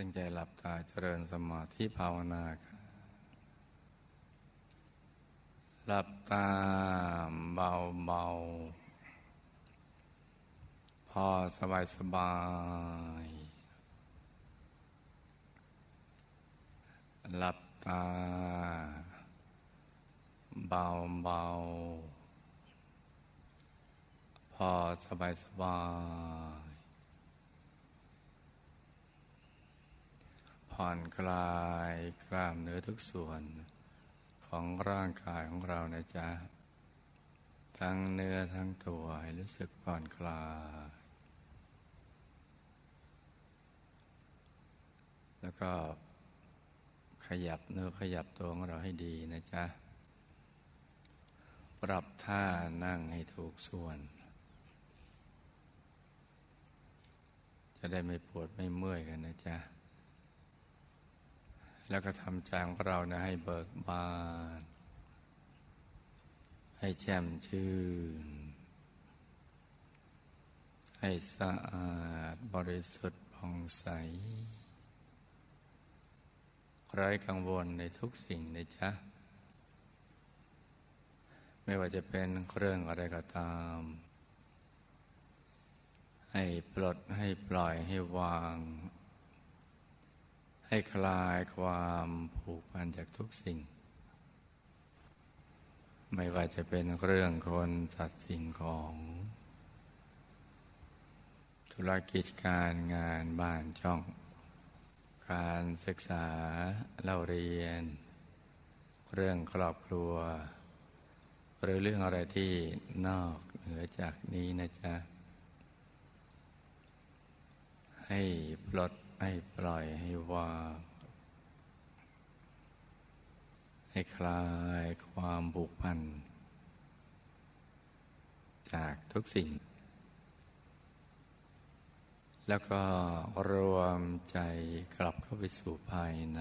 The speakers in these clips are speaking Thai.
ตั้งใจหลับตาเจริญสมาธิภาวนาครับหลับตาเบาเบาๆพอสบายสบายหลับตาเบาเบาพอสบายสบาย ผ่อนคลายกล้ามเนื้อทุกส่วนของร่างกายของเรานะจ๊ะ ทั้งเนื้อทั้งตัวให้รู้สึกผ่อนคลาย แล้วก็ขยับเนื้อขยับตัวของเราให้ดีนะจ๊ะ ปรับท่านั่งให้ถูกส่วน จะได้ไม่ปวดไม่เมื่อยกันนะจ๊ะ แล้วก็ทำใจของเรานะให้เบิกบาน ให้แจ่มชื่น ให้สะอาดบริสุทธิ์ผ่องใสไร้กังวลในทุกสิ่งนะจ๊ะ ไม่ว่าจะเป็นเรื่องอะไรก็ตาม ให้ปลดให้ปล่อยให้วาง ให้คลายความผูกพันจากทุกสิ่ง ไม่ว่าจะเป็นเรื่องคนสัตว์สิ่งของ ธุรกิจการงานบ้านช่อง การศึกษาเล่าเรียน เรื่องครอบครัว หรือเรื่องอะไรที่นอกเหนือจากนี้นะจ๊ะ ให้ปลด ให้ปล่อยให้วางให้คลายความผูกพัน จากทุกสิ่ง แล้วก็รวมใจกลับเข้าไปสู่ภายใน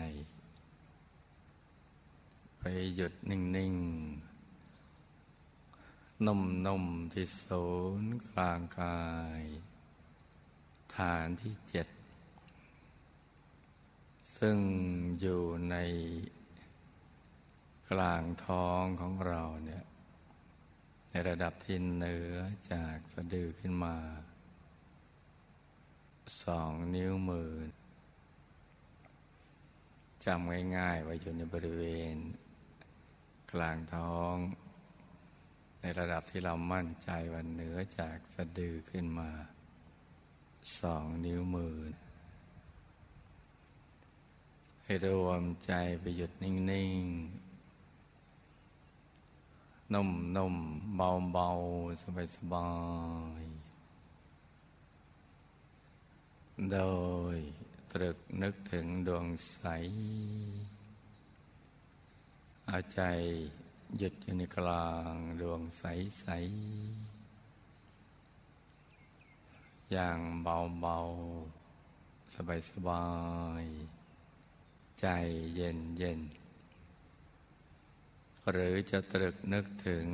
ไปหยุดนิ่งๆนุ่มๆที่ศูนย์กลางกาย ฐานที่เจ็ด ซึ่งอยู่ในกลางท้องของเราเนี่ยในระดับที่เหนือจากสะดือขึ้นมา สองนิ้วมือจำง่ายๆไว้อยู่ในบริเวณ กลางท้อง ในระดับที่เรามั่นใจว่าเหนือจากสะดือขึ้นมา สองนิ้วมือ ให้รวมใจไปหยุดนิ่ง ๆ นุ่ม ๆ เบา ๆ สบาย ๆ โดยตรึกนึกถึงดวงใส เอาใจหยุดอยู่ในกลางดวงใสๆอย่างเบา ๆ สบายๆ ใจเย็นเย็น หรือจะตรึกนึกถึง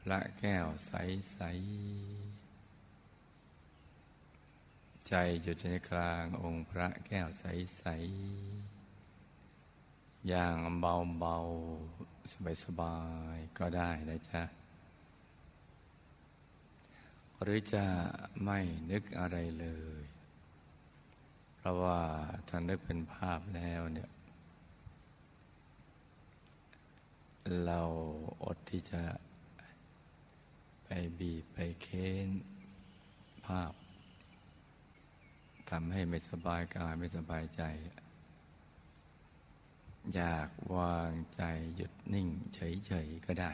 พระแก้วใสๆใจอยู่ในกลางองค์พระแก้วใสๆอย่างเบาๆสบายๆก็ได้นะจ๊ะ หรือจะไม่นึกอะไรเลย ราะว่าถ้านึกเป็นภาพแล้วเนี่ย เราอดที่จะไปบีบไปเค้นภาพทำให้ไม่สบายกายไม่สบายใจ อยากวางใจหยุดนิ่งเฉยๆก็ได้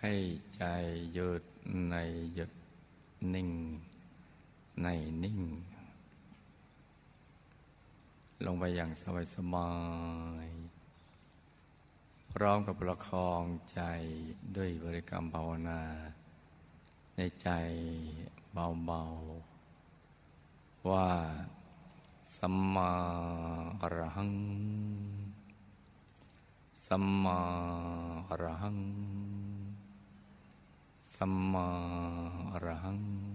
ให้ใจหยุดในหยุดนิ่ง ในนิ่ง ลงไปอย่างสบายๆพร้อมกับประคองใจด้วยบริกรรมภาวนา ในใจเบาๆ ว่าสัมมาอรหัง สัมมาอรหัง สัมมาอรหัง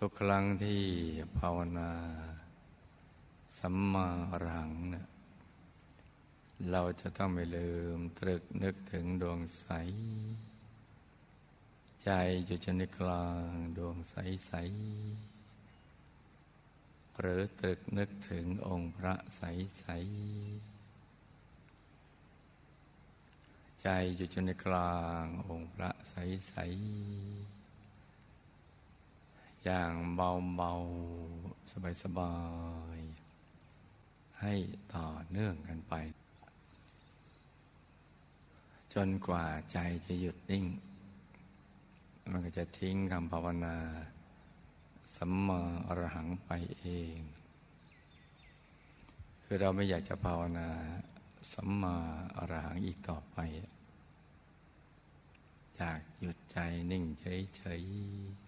ทุกครั้งที่ภาวนาสัมมาอรหังเนี่ยเราจะต้องไม่ลืมตรึกนึกถึงดวงใส ใจอยู่ในกลางดวงใสใสหรือตรึกนึกถึงองค์พระใสใสใจอยู่จนในกลางองค์พระใสใส อย่างเบาเบาสบายสบายให้ต่อเนื่องกันไป จนกว่าใจจะหยุดนิ่ง มันก็จะทิ้งคำภาวนาสัมมาอรหังไปเอง คือเราไม่อยากจะภาวนาสัมมาอรหังอีกต่อไปอยากหยุดใจนิ่งเฉยๆ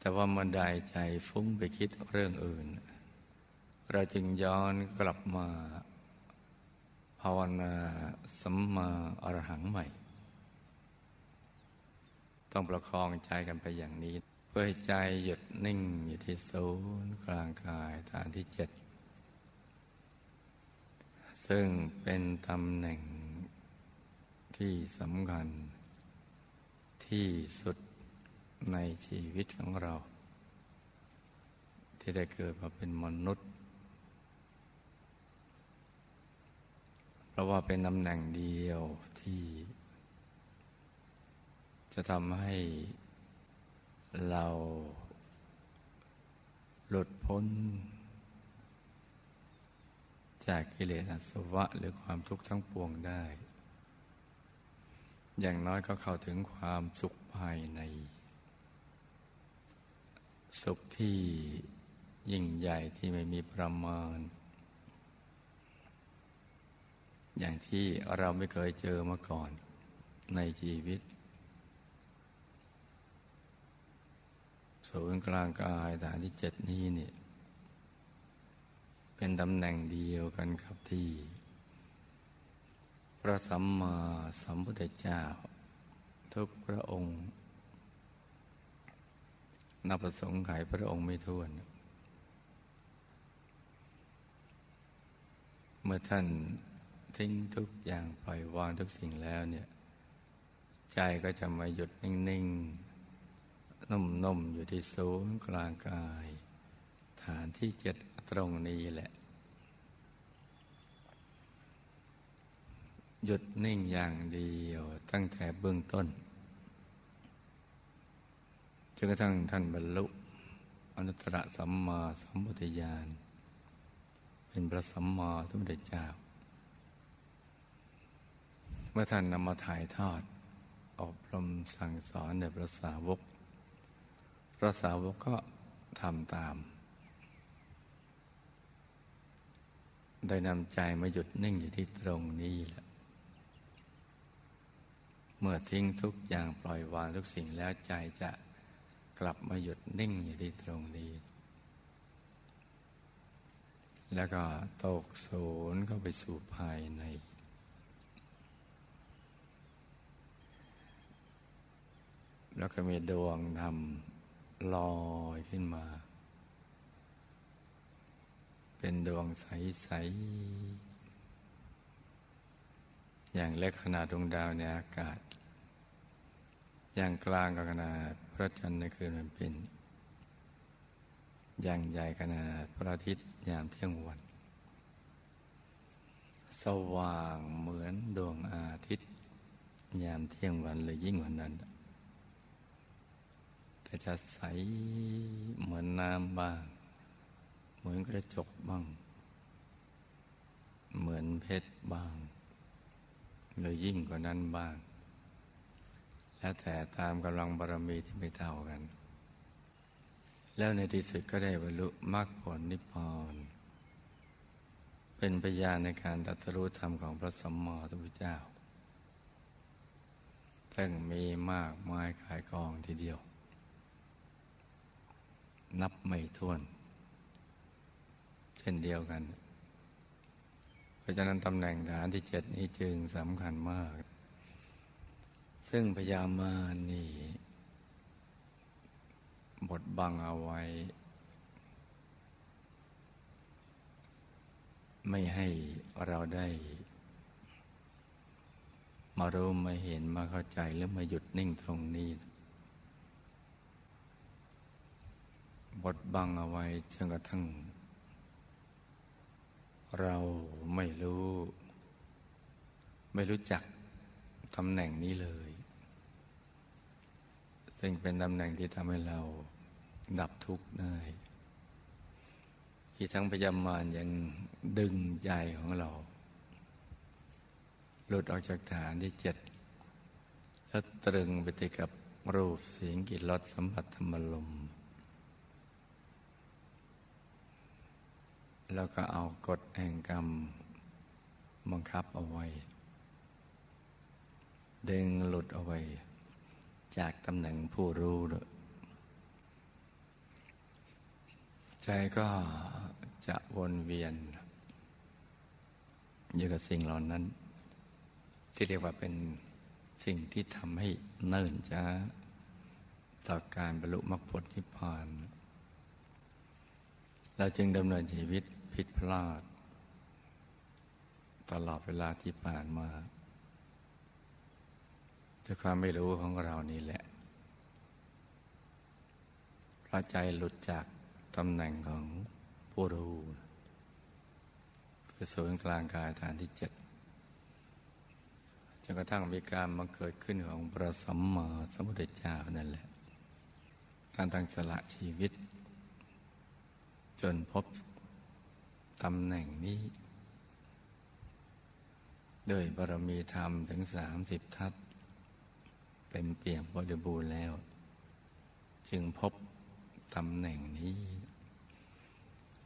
แต่ว่ามันได้ใจฟุ้งไปคิดเรื่องอื่น เราจึงย้อนกลับมา ภาวนาสัมมาอรหังใหม่ ต้องประคองใจกันไปอย่างนี้ เพื่อให้ใจหยุดนิ่งอยู่ที่ศูนย์กลางกายฐานที่เจ็ดซึ่งเป็นตำแหน่งที่สำคัญที่สุด ในชีวิตของเรา ที่ได้เกิดมาเป็นมนุษย์ เพราะว่าเป็นตำแหน่งเดียวที่ จะทำให้เราหลุดพ้น จากกิเลสอสวะหรือความทุกข์ทั้งปวงได้ อย่างน้อยก็เข้าถึงความสุขภายใน สุขที่ยิ่งใหญ่ที่ไม่มีประมาณ อย่างที่เราไม่เคยเจอมาก่อนในชีวิต ศูนย์กลางกายฐานที่เจ็ดนี้เนี่ยเป็นตำแหน่งเดียวกันครับที่ พระสัมมาสัมพุทธเจ้า ทุกพระองค์ นับประสงค์ขพระองค์ไม่ท้วน เมื่อท่านทิ้งทุกอย่างปล่อยวางทุกสิ่งแล้วเนี่ย ใจก็จะมาหยุดนิ่งๆนุ่มๆอยู่ที่ศูนย์กลางกาย ฐานที่เจ็ดตรงนี้แหละ หยุดนิ่งอย่างเดียวตั้งแต่เบื้องต้น จนกระทั่งท่านบรรลุอนุตตรสัมมาสัมพุทธญาณเป็นพระสัมมาสัมพุทธเจ้า เมื่อท่านนำมาถ่ายทอด อบรมสั่งสอนในพระสาวก พระสาวกก็ทำตาม ได้นำใจมาหยุดนิ่งอยู่ที่ตรงนี้แหละเมื่อทิ้งทุกอย่างปล่อยวางทุกสิ่งแล้วใจจะ กลับมาหยุดนิ่งอยู่ที่ตรงนี้ แล้วก็ตกศูนย์เข้าไปสู่ภายใน แล้วก็มีดวงธรรมลอยขึ้นมา เป็นดวงใส ๆ อย่างเล็กขนาดดวงดาวในอากาศ อย่างกลางกับขนาด ระจันทร์ในคืนมันเป็นอย่างใหญ่ขนาดพระอาทิตย์ยามเที่ยงวัน สว่างเหมือนดวงอาทิตย์ ยามเที่ยงวันเลยยิ่งกว่านั้นก็จะใสเหมือนน้ำบ้าง เหมือนกระจกบ้าง เหมือนเพชรบ้างหรือยิ่งกว่านั้นบ้าง แล้วแต่ตามกำลังบารมีที่ไม่เท่ากัน แล้วในที่สุดก็ได้บรรลุมรรคผลนิพพานเป็นพยานในการตัตรู้ธรรมของพระสัมมาสัมพุทธเจ้าซึ่งมีมากมายขายกองทีเดียว นับไม่ถ้วน เช่นเดียวกัน เพราะฉะนั้นตำแหน่งฐานที่เจ็ดนี้จึงสำคัญมาก ซึ่งพยามานี่บดบังเอาไว้ ไม่ให้เราได้ มารู้มาเห็นมาเข้าใจหรือมาหยุดนิ่งตรงนี้ บดบังเอาไว้จนกระทั่ง เราไม่รู้ ไม่รู้จักตำแหน่งนี้เลย ซึ่งเป็นตำแหน่งที่ทำให้เราดับทุกข์ได้ที่ทั้งพยามารยังดึงใจของเรา หลุดออกจากฐานที่เจ็ดแล้วตรึงไปติดกับรูปเสียงกลิ่นรสสัมผัสธรรมลม แล้วก็เอากฎแห่งกรรมบังคับเอาไว้ ดึงหลุดเอาไว้ จากตำแหน่งผู้รู้ด้วยใจก็จะวนเวียน อยู่กับสิ่งเหล่านั้น ที่เรียกว่าเป็นสิ่งที่ทำให้เนิ่นช้าต่อการบรรลุมรรคผลนิพพาน เราจึงดำเนินชีวิตผิดพลาด ตลอดเวลาที่ผ่านมา ด้วยความไม่รู้ของเรานี่แหละพระใจหลุดจากตำแหน่งของผู้รู้คือศูนย์กลางกายฐานที่เจ็ดจนกระทั่งมีการมาเกิดขึ้นของพระสัมมาสัมพุทธเจ้านั่นแหละการตั้งสละชีวิต จนพบตำแหน่งนี้โดยบารมีธรรมถึงสามสิบทัศ เต็มเปี่ยมบริบูรณ์แล้ว จึงพบตำแหน่งนี้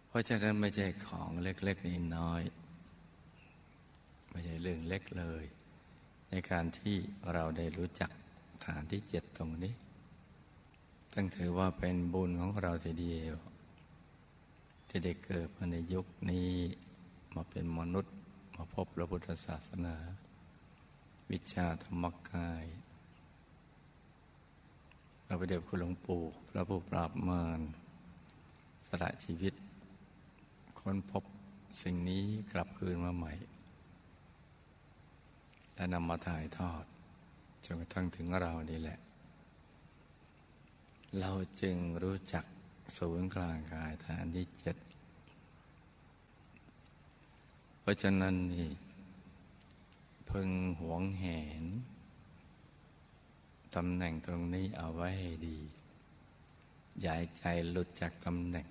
เพราะฉะนั้นไม่ใช่ของเล็กๆน้อยๆไม่ใช่เรื่องเล็กเลย ในการที่เราได้รู้จักฐานที่เจ็ดตรงนี้ตั้งถือว่าเป็นบุญของเราทีเดียว ที่ได้เกิดมาในยุคนี้มาเป็นมนุษย์มาพบพระพุทธศาสนา วิชาธรรมกาย พระปเดชคุณหลวงปู่พระผู้ปราบมารสละชีวิต ค้นพบสิ่งนี้กลับคืนมาใหม่ และนำมาถ่ายทอดจนกระทั่งถึงเรานี่แหละ เราจึงรู้จักศูนย์กลางกายฐานที่เจ็ดเพราะฉะนั้นนี่พึงหวงแหน ตำแหน่งตรงนี้เอาไว้ให้ดีอย่าใจหลุดจากตำแหน่ง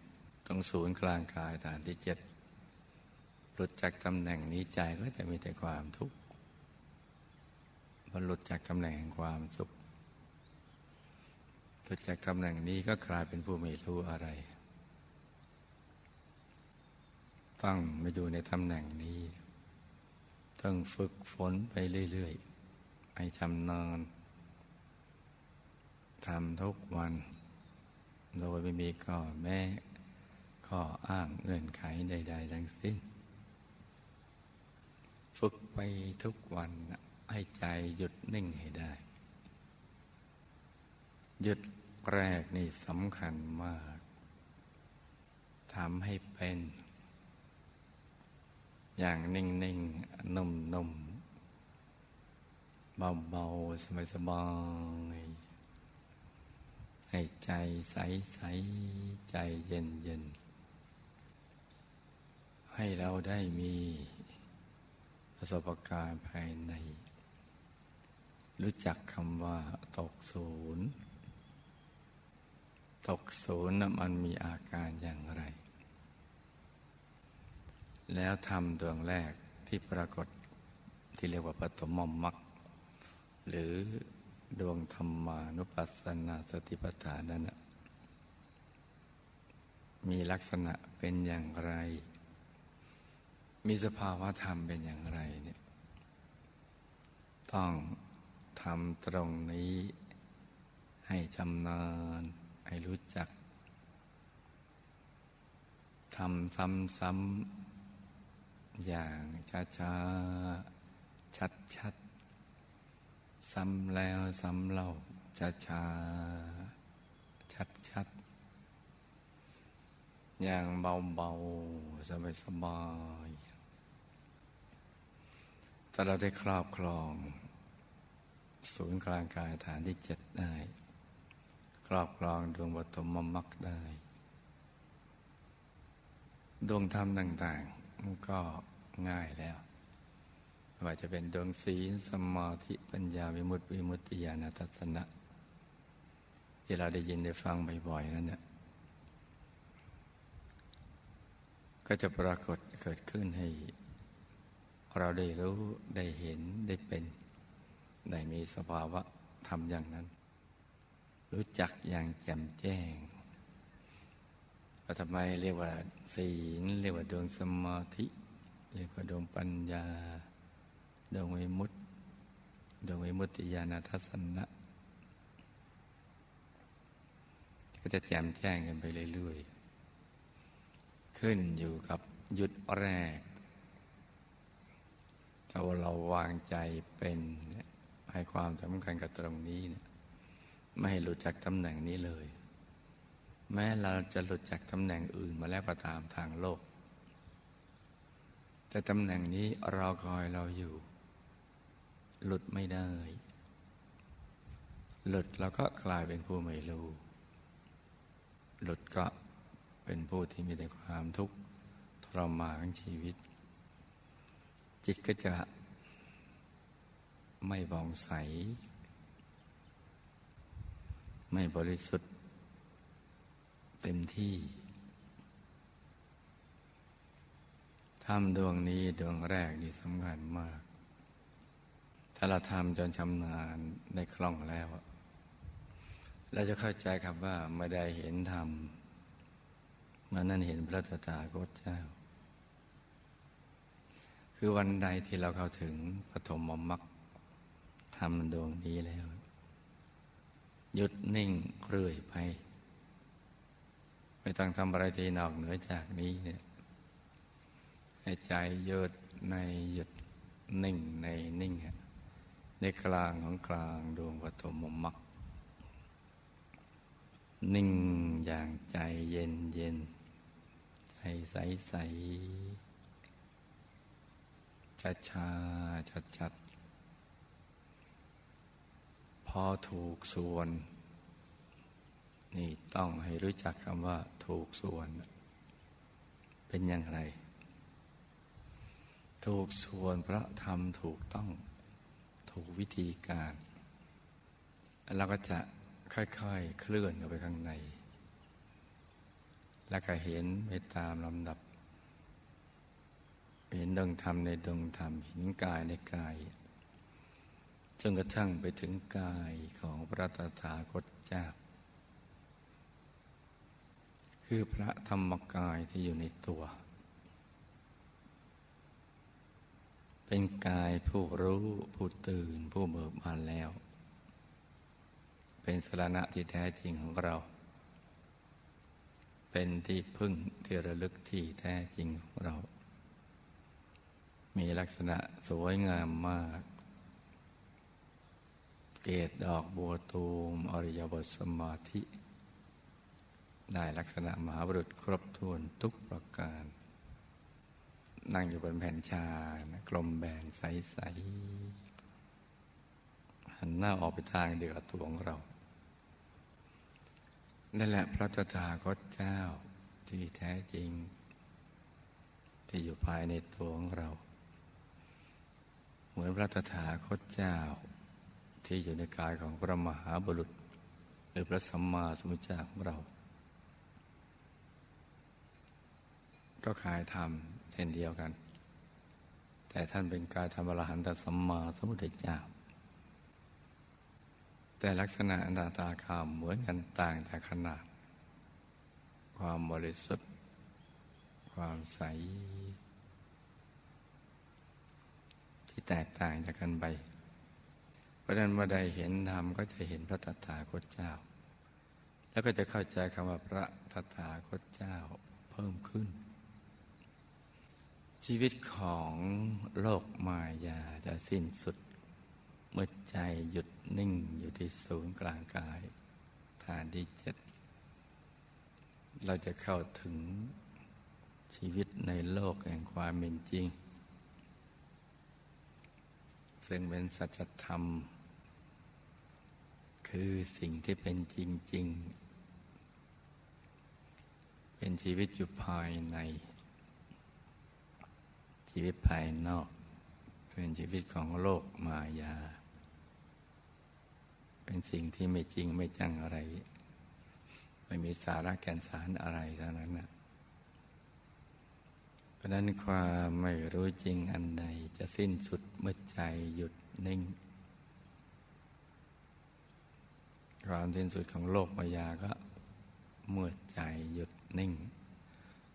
ตรงศูนย์กลางกายฐานที่เจ็ดหลุดจากตำแหน่งนี้ใจก็จะมีแต่ความทุกข์พอหลุดจากตำแหน่งความสุขหลุดจากตำแหน่งนี้ก็กลายเป็นผู้ไม่รู้อะไรต้องมาอยู่ในตำแหน่งนี้ ต้องฝึกฝนไปเรื่อยๆให้ชำนาญ ทำทุกวัน โดยไม่มีก่อแม่ข้ออ้างเงื่อนไขใด ๆ ทั้งสิ้น ฝึกไปทุกวันให้ใจหยุดนิ่งให้ได้ หยุดแรกนี่สำคัญมากทำให้เป็น อย่างนิ่งๆนุ่มๆเบาๆสบายๆ ให้ใจใสใสใจเย็นเย็นให้เราได้มีประสบการณ์ภายใน รู้จักคำว่าตกศูนย์ตกศูนย์มันมีอาการอย่างไร แล้วทำดวงแรกที่ปรากฏที่เรียกว่าปฐมมรรคหรือ ดวงธรรมานุปัสสนาสติปัฏฐานนั้นมีลักษณะเป็นอย่างไร มีสภาวะธรรมเป็นอย่างไรเนี่ย ต้องทำตรงนี้ให้จำนานให้รู้จักทำซ้ำๆอย่างช้าๆ ชัดๆ ซ้ำแล้วซ้ำเล่าช้าช้าชัดชัดอย่างเบาๆสบายๆถ้าเราได้ครอบครอง ศูนย์กลางกายฐานที่เจ็ดได้ ครอบครองดวงบฐมมรรคได้ ดวงธรรมต่างๆมันก็ง่ายแล้ว ว่าจะเป็นดวงศีลสมาธิปัญญาวิมุตติวิมุตติญาณทัศนะที่เราได้ยินได้ฟังบ่อยๆนั่นเนี่ยก็จะปรากฏเกิดขึ้นให้ เราได้รู้ได้เห็นได้เป็นได้มีสภาวะทำอย่างนั้น รู้จักอย่างแจ่มแจ้งว่าทำไมเรียกว่าศีลเรียกว่าดวงสมาธิ เรียกว่าดวงปัญญา ดวงวิมุตติดวงวิมุตติญาณทัศนะก็จะแจ่มแจ้งกันไปเรื่อยๆ ขึ้นอยู่กับยุดแรกถ้าเราวางใจเป็นให้ความสำคัญกับตรงนี้เนี่ยไม่ให้หลุดจากตำแหน่งนี้เลย แม้เราจะหลุดจากตำแหน่งอื่นมาแล้วก็ตามทางโลก แต่ตำแหน่งนี้เราคอยเราอยู่ หลุดไม่ได้ หลุดเราก็กลายเป็นผู้ไม่รู้ หลุดก็เป็นผู้ที่มีแต่ความทุกข์ทรมานของชีวิต จิตก็จะไม่บองใส ไม่บริสุทธิ์ เต็มที่ทำดวงนี้ดวงแรกนี่สำคัญมาก ถ้าเราทำจนชำนาญในคล่องแล้วเราจะเข้าใจครับว่าไม่ได้เห็นธรรมมื่อนั้นเห็นพระตถาคตเจ้า คือวันใดที่เราเข้าถึงปฐมมรรคทำดวงนี้แล้ว หยุดนิ่งเรื่อยไป ไม่ต้องทำอะไรที่นอกเหนือจากนี้เนี่ยให้ใจหยุดในหยุดนิ่งในนิ่ง ในกลางของกลางดวงปฐมมรรคนิ่งอย่างใจเย็นเย็นใจใสใสชัดชาชัดชัดพอถูกส่วน นี่ต้องให้รู้จักคำว่าถูกส่วน เป็นอย่างไร ถูกส่วนพระธรรมถูกต้อง ถูกวิธีการ เราก็จะค่อยๆ เคลื่อนเข้าไปข้างใน แล้วก็เห็นไปตามลำดับ เห็นดวงธรรมในดวงธรรม เห็นกายในกาย จนกระทั่งไปถึงกายของพระตถาคตเจ้า คือพระธรรมกายที่อยู่ในตัว เป็นกายผู้รู้ผู้ตื่นผู้เบิกบานแล้ว เป็นสรณะที่แท้จริงของเรา เป็นที่พึ่งที่ระลึกที่แท้จริงของเรา มีลักษณะสวยงามมาก เกตดอกบัวตูมอริยบทสมาธิ ได้ลักษณะมหาบุรุษครบถ้วนทุกประการ นั่งอยู่บนแผ่นชากลมแบนใสๆหันหน้าออกไปทางเดียวกับตัวของเรา นั่นแหละพระตถาคตเจ้าที่แท้จริง ที่อยู่ภายในตัวของเรา เหมือนพระตถาคตเจ้า ที่อยู่ในกายของพระมหาบุรุษ หรือพระสัมมาสัมพุทธเจ้าของเรา ก็ขายธรรม เช่นเดียวกัน แต่ท่านเป็นกายธรรมอรหันตสัมมาสัมพุทธเจ้า แต่ลักษณะอันตาตาคามเหมือนกันต่างแต่ขนาด ความบริสุทธิ์ ความใส ที่แตกต่างจากกันไป เพราะนั้นเมื่อใดเห็นธรรมก็จะเห็นพระตถาคตเจ้า แล้วก็จะเข้าใจคำว่าพระตถาคตเจ้าเพิ่มขึ้น ชีวิตของโลกมายาจะสิ้นสุด เมื่อใจหยุดนิ่งอยู่ที่ศูนย์กลางกาย ฐานที่เจ็ด เราจะเข้าถึงชีวิตในโลกแห่งความเป็นจริง ซึ่งเป็นสัจธรรม คือสิ่งที่เป็นจริง ๆ เป็นชีวิตอยู่ภายใน ชีวิตภายนอก เป็นชีวิตของโลกมายา เป็นสิ่งที่ไม่จริงไม่จังอะไร ไม่มีสาระแก่นสารอะไรเท่านั้นนะเพราะนั้นความไม่รู้จริงอันใดจะสิ้นสุดเมื่อใจหยุดนิ่ง ความสิ้นสุดของโลกมายาก็เมื่อใจหยุดนิ่ง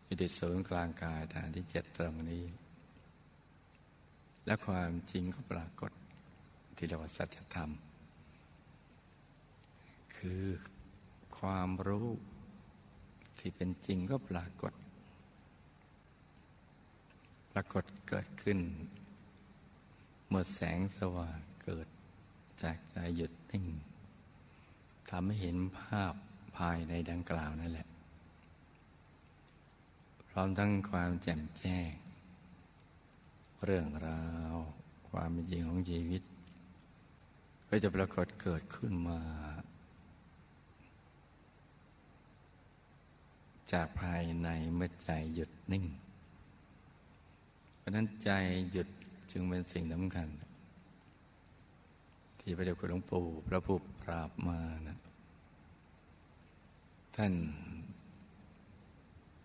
อยู่ที่ศูนย์กลางกายฐานที่เจ็ดตรงนี้ และความจริงก็ปรากฏที่เรียกว่าสัจธรรม คือความรู้ที่เป็นจริงก็ปรากฏ ปรากฏเกิดขึ้น เมื่อแสงสว่างเกิดจากใจหยุดนิ่งทำให้เห็นภาพภายในดังกล่าวนั่นแหละ พร้อมทั้งความแจ่มแจ้ง เรื่องราว ความเป็นจริงของชีวิต ก็จะปรากฏเกิดขึ้นมา จากภายในเมื่อใจหยุดนิ่ง เพราะนั้นใจหยุดจึงเป็นสิ่งสำคัญ ที่พระเดชคุณหลวงปู่พระผู้ปราบมานะท่าน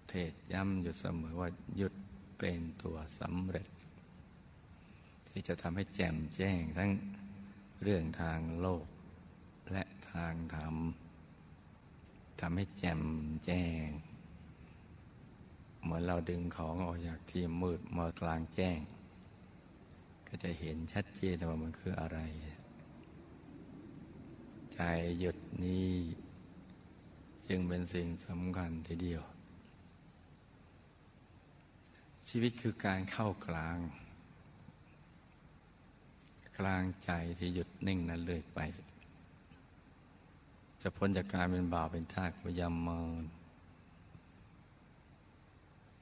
เทศย้ำอยู่เสมอว่าหยุดเป็นตัวสำเร็จ ที่จะทำให้แจ่มแจ้งทั้งเรื่องทางโลก และทางธรรมทำให้แจ่มแจ้ง เหมือนเราดึงของออกจากที่มืดมากลางแจ้ง ก็จะเห็นชัดเจนว่ามันคืออะไร ใจหยุดนี้จึงเป็นสิ่งสำคัญทีเดียว ชีวิตคือการเข้ากลาง กลางใจที่หยุดนิ่งนั้นเลื่อยไป จะพ้นจากการเป็นบ่าวเป็นทาสพยามมน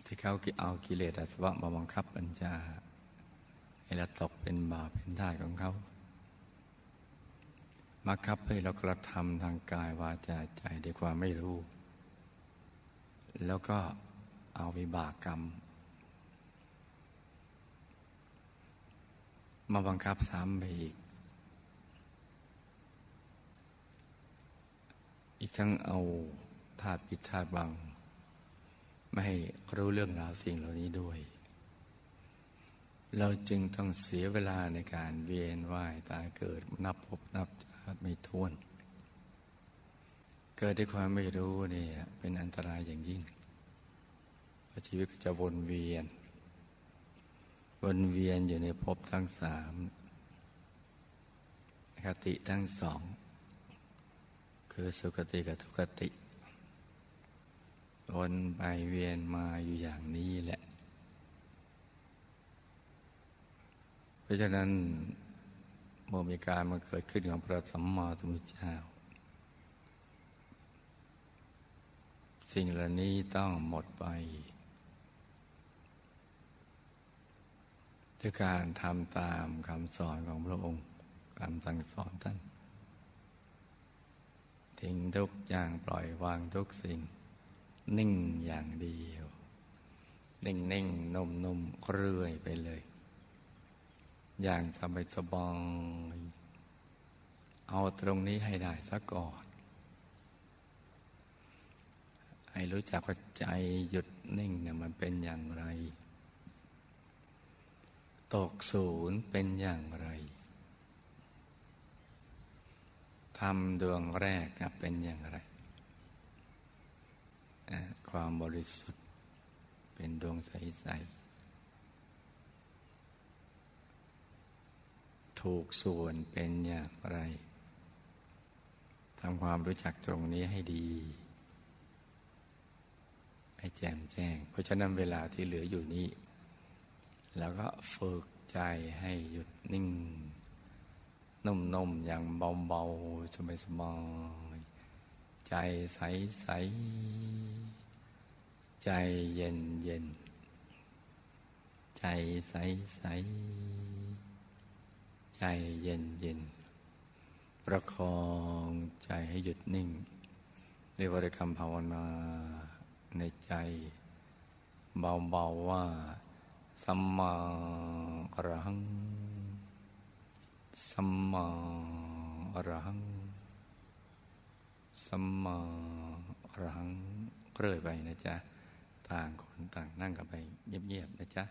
ที่เขาเอากิเลสอาสวะมาบังคับบัญชาให้เราตกเป็นบ่าวเป็นทาสของเขามาคับให้เรากระทำทางกายวาจาใจด้วยความไม่รู้ แล้วก็เอาวิบากกรรม มาบังคับซ้ำไปอีก อีกทั้งเอาธาตุปิดธาตุบัง ไม่ให้รู้เรื่องราวสิ่งเหล่านี้ด้วย เราจึงต้องเสียเวลาในการเวียนว่ายตายเกิดนับพบนับชาติไม่ท้วน เกิดด้วยความไม่รู้เนี่ยเป็นอันตรายอย่างยิ่งชีวิตก็จะวนเวียน วนเวียนอยู่ในภพทั้งสามคติทั้งสอง คือสุคติกับทุกติ วนไปเวียนมาอยู่อย่างนี้แหละ เพราะฉะนั้นเมื่อมีการมาเกิดขึ้นของพระสัมมาสัมพุทธเจ้า สิ่งเหล่านี้ต้องหมดไป ด้วยการทำตามคำสอนของพระองค์คำสั่งสอนท่าน ทิ้งทุกอย่างปล่อยวางทุกสิ่ง นิ่งอย่างเดียว นิ่งนิ่งนุ่มนุ่มเรื่อยไปเลย อย่างสบายสบายเอาตรงนี้ให้ได้ซะก่อน ให้รู้จักว่าใจหยุดนิ่งเนี่ยมันเป็นอย่างไร ตกศูนย์เป็นอย่างไรทำดวงแรกเป็นอย่างไร ความบริสุทธิ์เป็นดวงใส ๆ ถูกส่วนเป็นอย่างไรทำความรู้จักตรงนี้ให้ดี ให้แจ่มแจ้ง เพราะฉะนั้นเวลาที่เหลืออยู่นี้ แล้วก็ฝึกใจให้หยุดนิ่ง นุ่มๆอย่างเบาๆสบายๆใจใสๆใจเย็นเย็นใจใสใสใจเย็นเย็นประคองใจให้หยุดนิ่งด้วยบริกรรมภาวนาในใจ เบาๆว่า สัมมาอรหัง สัมมาอรหัง สัมมาอรหังเรื่อยไปนะจ๊ะ ต่างคนต่างนั่งกันไปเงียบๆนะจ๊ะ